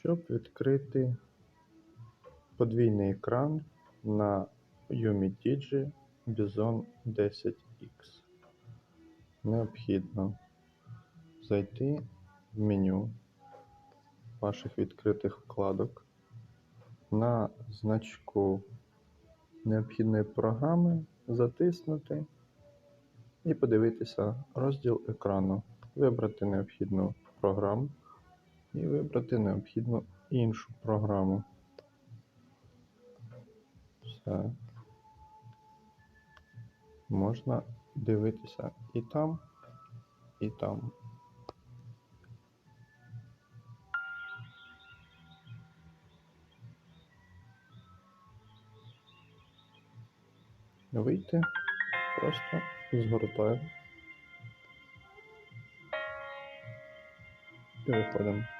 Щоб відкрити подвійний екран на UMIDIGI Bison 10X, необхідно зайти в меню ваших відкритих вкладок, на значку необхідної програми затиснути і подивитися розділ екрану, вибрати необхідну програму і вибрати необхідну іншу програму. Все. Можна дивитися і там, і там. Вийти просто згортаємо і виходимо.